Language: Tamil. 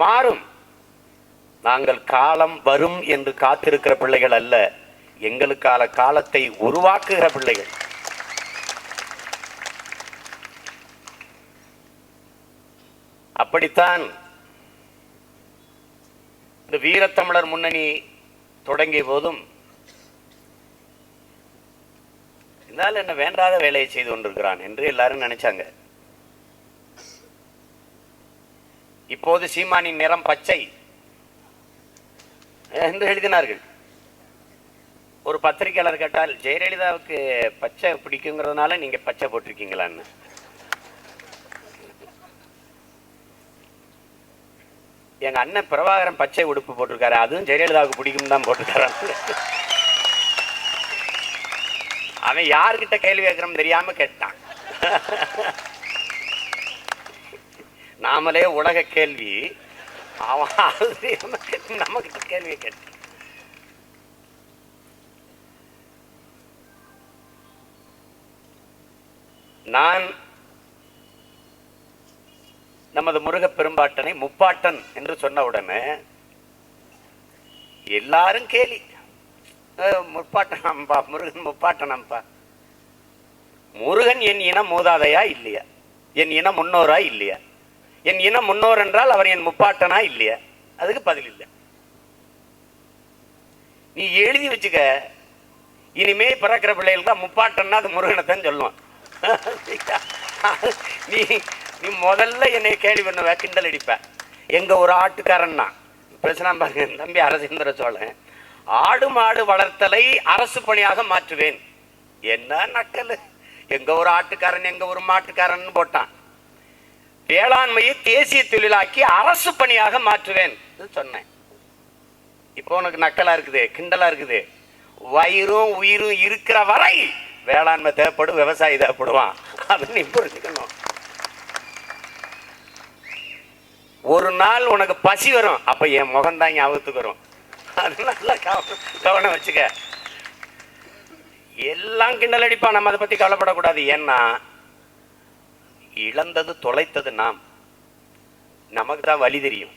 மாறும். நாங்கள் காலம் வரும் என்று காத்திருக்கிற பிள்ளைகள் அல்ல எங்களுக்கான காலத்தை உருவாக்குகிற பிள்ளைகள். அப்படித்தான் இந்த வீரத்தமிழர் முன்னணி தொடங்கிய போதும் இருந்தாலும் என்ன வேண்டாத வேலையை செய்து கொண்டிருக்கிறான் என்று எல்லாரும் நினைச்சாங்க. இப்போது சீமானின் நிறம் பச்சை. என்று எழுதினார்கள். ஒரு பத்திரிகையாளர் கேட்டால் ஜெயலலிதாவுக்கு பச்சை பிடிக்குங்கிறதுனால நீங்க பச்சை போட்டிருக்கீங்களான்னு? எங்க அண்ணன் பிரபாகரன் பச்சை உடுப்பு போட்டிருக்காரு. அதுவும் ஜெயலலிதாவுக்கு பிடிக்கும் தான் போட்டிருக்காரு. அவன் யார்கிட்ட கேள்வி கேட்கறோம் தெரியாம கேட்டான். நம்மளே உலக கேள்வி. அவன் நமக்கு கேள்வி கேள்வியை நான் நமது முருக பெரும்பாட்டனை முப்பாட்டன் என்று சொன்ன உடனே எல்லாரும் கேலி. முப்பாட்டன் முப்பாட்டனாம்பா முருகன் முப்பாட்டனம்பா முருகன் என் இனம் மூதாதையா இல்லையா? என் இனம் முன்னோரா இல்லையா? என் இன முன்னோர் என்றால் அவர் என் முப்பாட்டனா இல்லையா? அதுக்கு பதில் இல்லை. நீ எழுதி வச்சுக்க. இனிமே பிறக்கிற பிள்ளைகளுக்கு முப்பாட்டன்னா அது முருகனை தான் சொல்லுவான். நீ நீ முதல்ல என்னை கேள்வி பண்ணுவ கிண்டல் அடிப்ப. எங்க ஒரு ஆட்டுக்காரன்னா பேசினா பாருங்க தம்பி அரசேந்திர சோழன். ஆடு மாடு வளர்த்தலை அரசு பணியாக மாற்றுவேன். என்ன நக்கல்? எங்க ஒரு ஆட்டுக்காரன் எங்க ஒரு மாட்டுக்காரன் போட்டான். வேளாண்மையை தேசிய தொழிலாக்கி அரசு பணியாக மாற்றுவேன் சொன்னேன். இப்போ உனக்கு நக்கலா இருக்குது கிண்டலா இருக்குது. வயிறும் உயிரும் இருக்கிற வரை வேளாண்மை தேவைப்படும் விவசாயி தேவைப்படுவான். அப்படின்னு நீ புரிஞ்சுக்கணும். ஒரு நாள் உனக்கு பசி வரும் அப்ப என் முகம்தான் ஞாபகத்துக்கு வரும். அது நல்லா கவனம் வச்சுக்க. எல்லாம் கிண்டல் அடிப்பான் நம்ம அதை பத்தி கவலைப்படக்கூடாது. ஏன்னா இழந்தது தொலைத்தது நாம். நமக்கு தான் வழி தெரியும்.